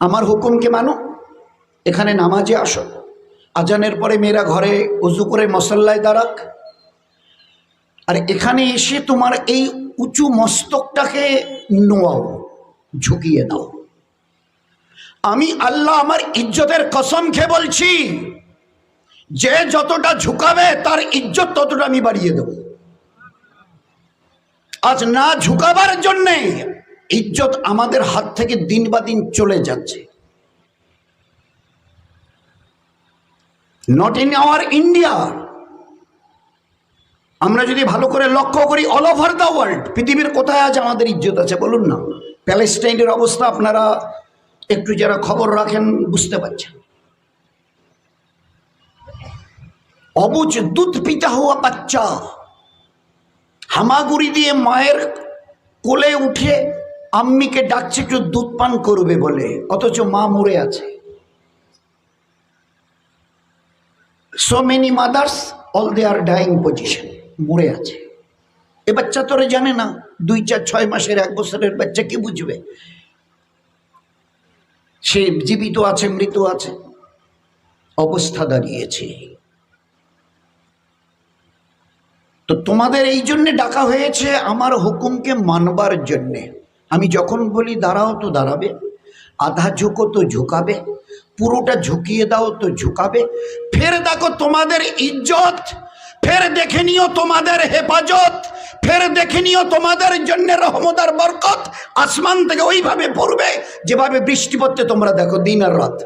আমার হুকুমকে মানো, এখানে নামাজে আসো। আজানের পরে মেয়েরা ঘরে উজু করে মশল্লায় দাঁড়াক। আর এখানে এসে তোমার এই উঁচু মস্তকটাকে নোয়াও, ঝুঁকিয়ে দাও। আমি আল্লাহ আমার ইজ্জতের কসম খেয়ে বলছি, যে যতটা ঝুঁকাবে তার ইজ্জত ততটা আমি বাড়িয়ে দেব। আজ না ঝুঁকাবার জন্যে ইজ্জত আমাদের হাত থেকে দিন বা দিন চলে যাচ্ছে। নট ইন আওয়ার ইন্ডিয়া আমরা যদি ভালো করে লক্ষ্য করি অল ওভার দ্য ওয়ার্ল্ড পৃথিবীর কোথায় আজ আমাদের ইজ্জত আছে বলুন না? প্যালেস্টাইনের অবস্থা আপনারা একটু যারা খবর রাখেন বুঝতে পারছেন। অবুজ দুধ পিতা হওয়া বাচ্চা, হামাগুড়ি দিয়ে মায়ের কোলে উঠে আম্মিকে ডাকছে একটু দুধ পান করবে বলে, অথচ মা মরে আছে। So many mothers all they are dying position মরে আছে। এ বাচ্চা তোরা জানে না, দুই চার ছয় মাসের, এক বছরের বাচ্চা কি বুঝবে? সে জীবিত আছে, মৃত আছে, অবস্থা দাঁড়িয়েছে। তো তোমাদের এই জন্যে ডাকা হয়েছে আমার হুকুমকে মানবার জন্যে। আমি যখন বলি দাঁড়াও তো দাঁড়াবে, আধা ঝুঁকো তো ঝুঁকাবে, পুরোটা ঝুঁকিয়ে দাও তো ঝুঁকাবে, ফের দেখো তোমাদের ইজ্জত, ফের দেখে নিও তোমাদের হেফাজত, ফের দেখে নিও তোমাদের জন্য রহমদার বরকত, আসমান থেকে ওইভাবে পড়বে যেভাবে বৃষ্টি পড়তে তোমরা দেখো দিন আর রাত।